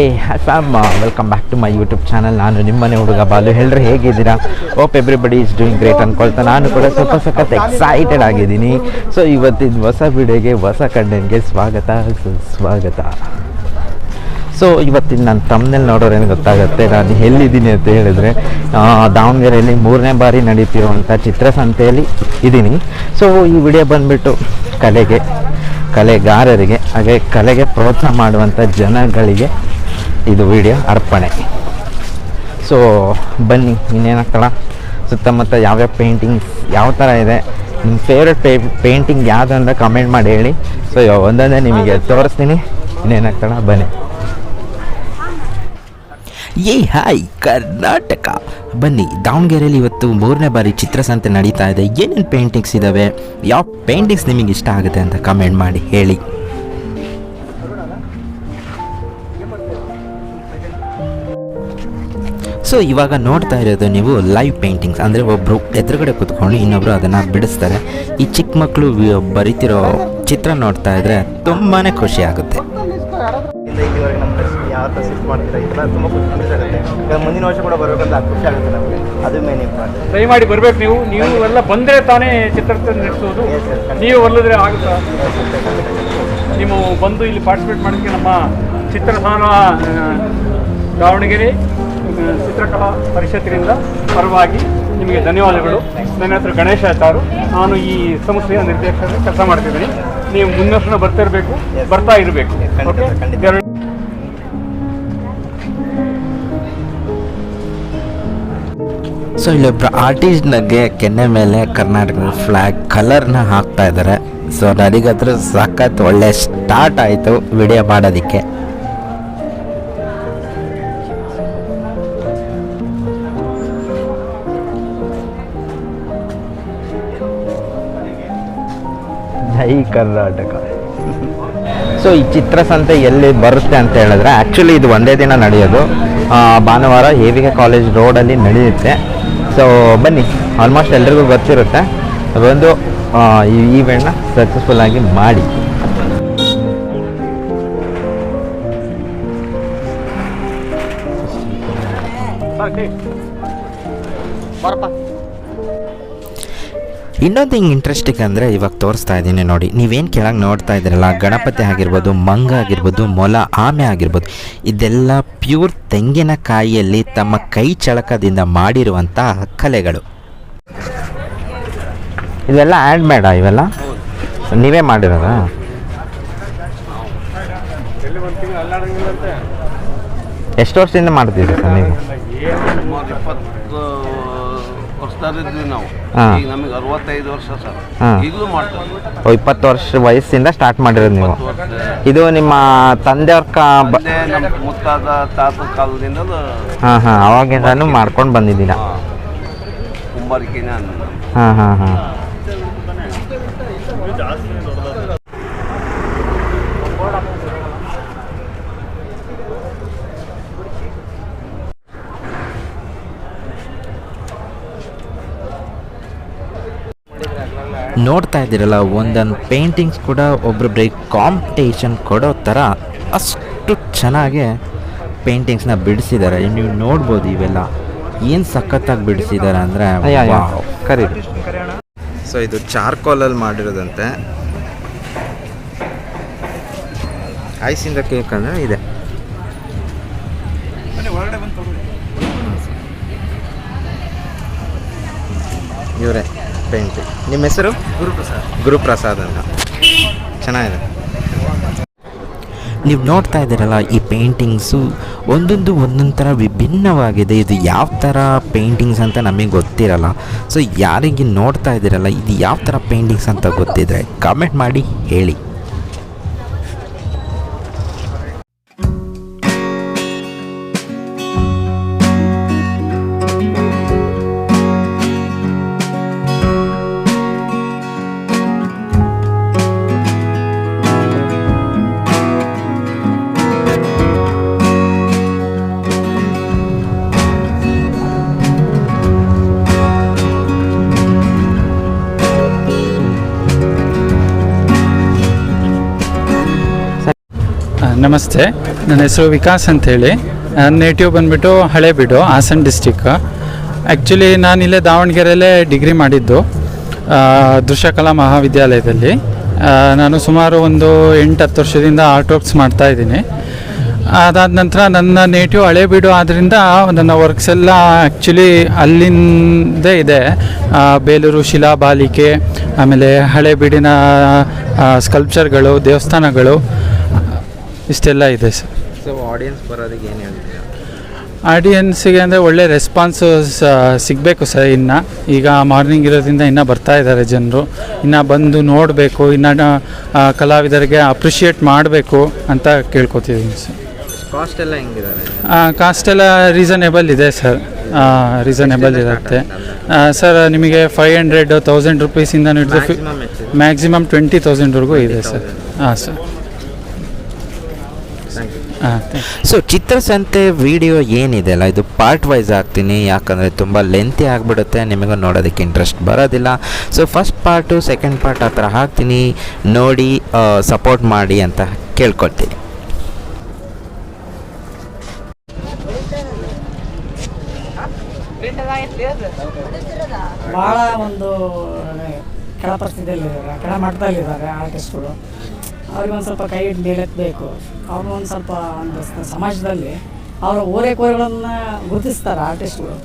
Hey fam welcome back to my YouTube channel ನಾನು ನಿಮ್ಮನೆ ಹುಡುಗ ಬಾಲು. ಎಲ್ಲರೂ ಹೇಗಿದ್ದೀರಾ? Hope everybody is doing great ಅನ್ಕೊಳ್ತಾ ನಾನು ಕೂಡ ಸ್ವಲ್ಪ ಸಖತ್ ಎಕ್ಸೈಟೆಡ್ ಆಗಿದ್ದೀನಿ. ಸೊ ಇವತ್ತಿನ ಹೊಸ ವಿಡಿಯೋಗೆ ಹೊಸ ಕಂಡೆಂಟ್ಗೆ ಸ್ವಾಗತ, ಸುಸ್ವಾಗತ. ಸೊ ಇವತ್ತಿನ ನನ್ನ ತಮ್ಮನಲ್ಲಿ ನೋಡೋರೇನು ಗೊತ್ತಾಗುತ್ತೆ? ನಾನು ಎಲ್ಲಿದ್ದೀನಿ ಅಂತ ಹೇಳಿದ್ರೆ ದಾವಣಗೆರೆಯಲ್ಲಿ ಮೂರನೇ ಬಾರಿ ನಡೀತಿರುವಂಥ ಚಿತ್ರಸಂತೆಯಲ್ಲಿ ಇದ್ದೀನಿ. ಸೊ ಈ ವಿಡಿಯೋ ಬಂದುಬಿಟ್ಟು ಕಲೆಗೆ, ಕಲೆಗಾರರಿಗೆ, ಹಾಗೆ ಕಲೆಗೆ ಪ್ರೋತ್ಸಾಹ ಮಾಡುವಂಥ ಜನಗಳಿಗೆ ಇದು ವಿಡಿಯೋ ಅರ್ಪಣೆ. ಸೊ ಬನ್ನಿ ಇನ್ನೇನಾಗ್ತಾಳ ಸುತ್ತಮುತ್ತ ಯಾವ್ಯಾವ ಪೇಂಟಿಂಗ್ಸ್ ಯಾವ ಥರ ಇದೆ? ನಿಮ್ಮ ಫೇವ್ರೆಟ್ ಪೇ ಪೇಂಟಿಂಗ್ ಯಾವುದು ಅಂತ ಕಮೆಂಟ್ ಮಾಡಿ ಹೇಳಿ. ಸೊ ಒಂದೊಂದೇ ನಿಮಗೆ ತೋರಿಸ್ತೀನಿ. ಇನ್ನೇನಾಗ್ತಾಳ ಬನ್ನಿ. ಏ ಹಾಯ್ ಕರ್ನಾಟಕ. ಬನ್ನಿ ದಾವಣಗೆರೆಯಲ್ಲಿ ಇವತ್ತು ಮೂರನೇ ಬಾರಿ ಚಿತ್ರಸಂತೆ ನಡೀತಾ ಇದೆ. ಏನೇನು ಪೇಂಟಿಂಗ್ಸ್ ಇದ್ದಾವೆ ಯಾವ ಪೇಂಟಿಂಗ್ಸ್ ನಿಮಗೆ ಇಷ್ಟ ಆಗುತ್ತೆ ಅಂತ ಕಮೆಂಟ್ ಮಾಡಿ ಹೇಳಿ. ಸೊ ಇವಾಗ ನೋಡ್ತಾ ಇರೋದು ನೀವು ಲೈವ್ ಪೇಂಟಿಂಗ್ಸ್ ಅಂದರೆ ಒಬ್ಬರು ಎದುರುಗಡೆ ಕೂತ್ಕೊಂಡು ಇನ್ನೊಬ್ಬರು ಅದನ್ನು ಬಿಡಿಸ್ತಾರೆ. ಈ ಚಿಕ್ಕ ಮಕ್ಕಳು ಬರಿತಿರೋ ಚಿತ್ರ ನೋಡ್ತಾ ಇದ್ರೆ ತುಂಬಾ ಖುಷಿ ಆಗುತ್ತೆ. ಮುಂದಿನ ವರ್ಷ ಕೂಡ ಬರಬೇಕಂತ ಖುಷಿ ಆಗುತ್ತೆ ನಮಗೆ. ಅದು ಮೇನ್ ಇಂಪಾರ್ಟೆಂಟ್ ದಯಮಾಡಿ ಬರ್ಬೇಕು ನೀವು. ನೀವು ಎಲ್ಲ ಬಂದರೆ ತಾನೇ ಚಿತ್ರ ನಡೆಸೋದು. ನೀವು ಒಲ್ಲದ್ರೆ ಆಗುತ್ತಾ? ನೀವು ಬಂದು ಇಲ್ಲಿ ಪಾರ್ಟಿಸಿಪೇಟ್ ಮಾಡೋಕ್ಕೆ ನಮ್ಮ ಚಿತ್ರಧಾನ ದಾವಣಗೆರೆ ಚಿತ್ರಕಲಾ ಪರಿಷತ್ತಿನಿಂದ ಪರವಾಗಿ ನಿಮಗೆ ಧನ್ಯವಾದಗಳು. ನನ್ನ ಹೆಸರು ಗಣೇಶ ಆಚಾರು ನಾನು ಈ ಸಂಸ್ಥೆಯ ನಿರ್ದೇಶಕ ಕೆಲಸ ಮಾಡ್ತಿದ್ದೀನಿ. ನೀವು ಮುನ್ನರ್ಶನ ಬರ್ತಾ ಇರಬೇಕು. ಬರ್ತಾ ಇರಬೇಕು. ಸೊ ಓಕೆ ಇಲ್ಲೊಬ್ರು ಆರ್ಟಿಸ್ಟ್ನಾಗೆ ಕೆನ್ನೆ ಮೇಲೆ ಕರ್ನಾಟಕದ ಫ್ಲ್ಯಾಗ್ ಕಲರ್ನ ಹಾಕ್ತಾ ಇದ್ದಾರೆ. ಸೊ ನನಗಾದ್ರೂ ಸಖತ್ ಒಳ್ಳೆ ಸ್ಟಾರ್ಟ್ ಆಯಿತು ವಿಡಿಯೋ ಮಾಡೋದಕ್ಕೆ. ಜೈ ಕರ್ನಾಟಕ. ಸೊ ಈ ಚಿತ್ರಸಂತೆ ಎಲ್ಲಿ ಬರುತ್ತೆ ಅಂತ ಹೇಳಿದ್ರೆ ಆ್ಯಕ್ಚುಲಿ ಇದು ಒಂದೇ ದಿನ ನಡೆಯೋದು. ಭಾನುವಾರ ಎ ವಿ ಕೆ ಕಾಲೇಜ್ ರೋಡಲ್ಲಿ ನಡೆಯುತ್ತೆ. ಸೊ ಬನ್ನಿ ಆಲ್ಮೋಸ್ಟ್ ಎಲ್ರಿಗೂ ಗೊತ್ತಿರುತ್ತೆ. ಅದೊಂದು ಈ ಈವೆಂಟ್ನ ಸಕ್ಸಸ್ಫುಲ್ ಆಗಿ ಮಾಡಿ. ಬರಪ್ಪ ಇನ್ನೊಂದು ಹಿಂಗೆ ಇಂಟ್ರೆಸ್ಟಿಂಗ್ ಅಂದರೆ ಇವಾಗ ತೋರಿಸ್ತಾ ಇದ್ದೀನಿ ನೋಡಿ. ನೀವೇನು ಕೆಳಗೆ ನೋಡ್ತಾ ಇದ್ದೀರಲ್ಲ, ಗಣಪತಿ ಆಗಿರ್ಬೋದು, ಮಂಗ ಆಗಿರ್ಬೋದು, ಮೊಲ, ಆಮೆ ಆಗಿರ್ಬೋದು, ಇದೆಲ್ಲ ಪ್ಯೂರ್ ತೆಂಗಿನಕಾಯಿಯಲ್ಲಿ ತಮ್ಮ ಕೈ ಚಳಕದಿಂದ ಮಾಡಿರುವಂಥ ಕಲೆಗಳು. ಇವೆಲ್ಲ ಆ್ಯಡ್ ಮೇಡ ಇವೆಲ್ಲ? ನೀವೇ ಮಾಡಿರೋದಾ? ಎಷ್ಟು ವರ್ಷದಿಂದ ಮಾಡ್ತಿದ್ದೀರಿ ಸರ್ ನೀವು? ನಾವು. ಹಾ. ಈಗ ನಮಗೆ ಅರವತ್ತೈದು ವರ್ಷ ಸರ್. ಹಾ. ಈಗಲೂ ಮಾಡ್ತಾರೆ. ಓ, ಇಪ್ಪತ್ತು ವರ್ಷ ವಯಸ್ಸಿಂದ ಸ್ಟಾರ್ಟ್ ಮಾಡಿರೋದು ನೀವು. ಇದು ನಿಮ್ಮ ತಂದೆಯವ್ರ ಕಾ ಬ ಅಲ್ಲೇ ನಮ್ಮ ಮುತ್ತಾದ ತಾತ ಕಾಲದಿಂದ ಹಾಂ ಹಾಂ ಅವಾಗಿಂದನೂ ಮಾಡ್ಕೊಂಡು ಬಂದಿದ್ದೀರಾ. ಹಾ, ಕುಂಬಾರಿಕೆನೇ ಅನ್ನೋದು ಹಾಂ ಹಾಂ. ಹಾಂ. ನೋಡ್ತಾ ಇದ್ದೀರಲ್ಲ ಒಂದೊಂದು ಪೇಂಟಿಂಗ್ಸ್ ಕೂಡ ಒಬ್ರೊಬ್ರಿಗೆ ಕಾಂಪಿಟೇಷನ್ ಕೊಡೋ ಥರ ಅಷ್ಟು ಚೆನ್ನಾಗೆ ಪೇಂಟಿಂಗ್ಸ್ನ ಬಿಡಿಸಿದ್ದಾರೆ. ನೀವು ನೋಡ್ಬೋದು ಇವೆಲ್ಲ. ಏನು ಸಖತ್ತಾಗಿ ಬಿಡಿಸಿದ್ದಾರೆ ಅಂದರೆ ಕರಿ ಸೊ ಇದು ಚಾರ್ಕೋಲಲ್ಲಿ ಮಾಡಿರೋದಂತೆ. ಐಸಿಂದ ಕೇಕ್ ಅಂದರೆ ಇದೆ. ಇವರೇ. ಪೇಂಟಿಂಗ್ ನಿಮ್ಮ ಹೆಸರು? ಗುರುಪ್ರಸಾದ್. ಗುರುಪ್ರಸಾದ್ ಅಂತ. ಚೆನ್ನಾಗಿದೆ. ನೀವು ನೋಡ್ತಾ ಇದ್ದೀರಲ್ಲ ಈ ಪೇಂಟಿಂಗ್ಸು? ಒಂದೊಂದು ಒಂದೊಂದು ಥರ ವಿಭಿನ್ನವಾಗಿದೆ. ಇದು ಯಾವ ಥರ ಪೇಂಟಿಂಗ್ಸ್ ಅಂತ ನಮಗೆ ಗೊತ್ತಿರಲ್ಲ. ಸೊ ಯಾರಿಗೆ ನೋಡ್ತಾ ಇದ್ದೀರಲ್ಲ ಇದು ಯಾವ ಥರ ಪೇಂಟಿಂಗ್ಸ್ ಅಂತ ಗೊತ್ತಿದ್ರೆ ಕಮೆಂಟ್ ಮಾಡಿ ಹೇಳಿ. ನಮಸ್ತೆ. ನನ್ನ ಹೆಸರು ವಿಕಾಸ್ ಅಂತೇಳಿ. ನನ್ನ ನೇಟಿವ್ ಬಂದುಬಿಟ್ಟು ಹಳೇಬೀಡು, ಹಾಸನ ಡಿಸ್ಟಿಕ್ ಆ್ಯಕ್ಚುಲಿ ನಾನು ಇಲ್ಲೇ ದಾವಣಗೆರೆಯಲ್ಲೇ ಡಿಗ್ರಿ ಮಾಡಿದ್ದು ದೃಶ್ಯಕಲಾ ಮಹಾವಿದ್ಯಾಲಯದಲ್ಲಿ. ನಾನು ಸುಮಾರು ಒಂದು ಎಂಟು ಹತ್ತು ವರ್ಷದಿಂದ ಆರ್ಟ್ ವರ್ಕ್ಸ್ ಮಾಡ್ತಾ ಇದ್ದೀನಿ. ಅದಾದ ನಂತರ ನನ್ನ ನೇಟಿವ್ ಹಳೇಬೀಡು ಆದ್ದರಿಂದ ನನ್ನ ವರ್ಕ್ಸ್ ಎಲ್ಲ ಆ್ಯಕ್ಚುಲಿ ಅಲ್ಲಿಂದೇ ಇದೆ. ಬೇಲೂರು ಬೇಲೂರು ಶಿಲಾಬಾಲಿಕೆ ಆಮೇಲೆ ಹಳೇಬೀಡಿನ ಸ್ಕಲ್ಪ್ಚರ್ಗಳು ದೇವಸ್ಥಾನಗಳು ಇಷ್ಟೆಲ್ಲ ಇದೆ ಸರ್ ಸೊ ಆಡಿಯನ್ಸ್ ಬರೋದಕ್ಕೆ ಏನು ಹೇಳ್ತೀರಾ? ಆಡಿಯನ್ಸಿಗೆ ಅಂದರೆ ಒಳ್ಳೆ ರೆಸ್ಪಾನ್ಸು ಸಿಗಬೇಕು ಸರ್ ಇನ್ನು. ಈಗ ಮಾರ್ನಿಂಗ್ ಇರೋದ್ರಿಂದ ಇನ್ನೂ ಬರ್ತಾ ಇದ್ದಾರೆ ಜನರು. ಇನ್ನು ಬಂದು ನೋಡಬೇಕು ಇನ್ನು ಕಲಾವಿದರಿಗೆ ಅಪ್ರಿಷಿಯೇಟ್ ಮಾಡಬೇಕು ಅಂತ ಕೇಳ್ಕೊತಿದ್ದೀನಿ ಸರ್ ಕಾಸ್ಟ್ ಎಲ್ಲ ಹೆಂಗಿದ್ದಾರೆ? ಕಾಸ್ಟ್ ಎಲ್ಲ ರೀಸನೇಬಲ್ ಇದೆ ಸರ್ ರೀಸನೇಬಲ್ ಇರುತ್ತೆ. ಸರ್ ನಿಮಗೆ ಫೈವ್ ಹಂಡ್ರೆಡ್ ತೌಸಂಡ್ ರುಪೀಸಿಂದ ಹಿಡಿದು ಮ್ಯಾಕ್ಸಿಮಮ್ ಟ್ವೆಂಟಿ ತೌಸಂಡ್ವರೆಗೂ ಇದೆ ಸರ್ ಹಾಂ ಸರ್ ಸೊ ಚಿತ್ರಸಂತೆ ವಿಡಿಯೋ ಏನಿದೆ ಅಲ್ಲ? ಇದು ಪಾರ್ಟ್ ವೈಸ್ ಹಾಕ್ತೀನಿ ಯಾಕಂದರೆ ತುಂಬ ಲೆಂತಿ ಆಗಿಬಿಡುತ್ತೆ. ನಿಮಗೂ ನೋಡೋದಕ್ಕೆ ಇಂಟ್ರೆಸ್ಟ್ ಬರೋದಿಲ್ಲ. So first part second part ಆ ಥರ ಹಾಕ್ತೀನಿ. ನೋಡಿ ಸಪೋರ್ಟ್ ಮಾಡಿ ಅಂತ ಕೇಳ್ಕೊಳ್ತೀನಿ. ಬಹಳ ಒಂದು ಕೆಳ ಪರಿಸ್ಥಿತಿಯಲ್ಲಿದ್ದಾರೆ ಕೆಳ ಮಟ್ಟದಲ್ಲಿದ್ದಾರೆ ಆರ್ಟಿಸ್ಟ್ಗಳು ಅವ್ರಿಗೆ ಒಂದು ಸ್ವಲ್ಪ ಕೈ ಮೇಲೆತ್ತಬೇಕು ಅವ್ರು ಒಂದು ಸ್ವಲ್ಪ ಒಂದು ಸಮಾಜದಲ್ಲಿ ಅವರ ಓರೆಕೋರೆಗಳನ್ನು ಗುರುತಿಸ್ತಾರೆ ಆರ್ಟಿಸ್ಟ್ಗಳು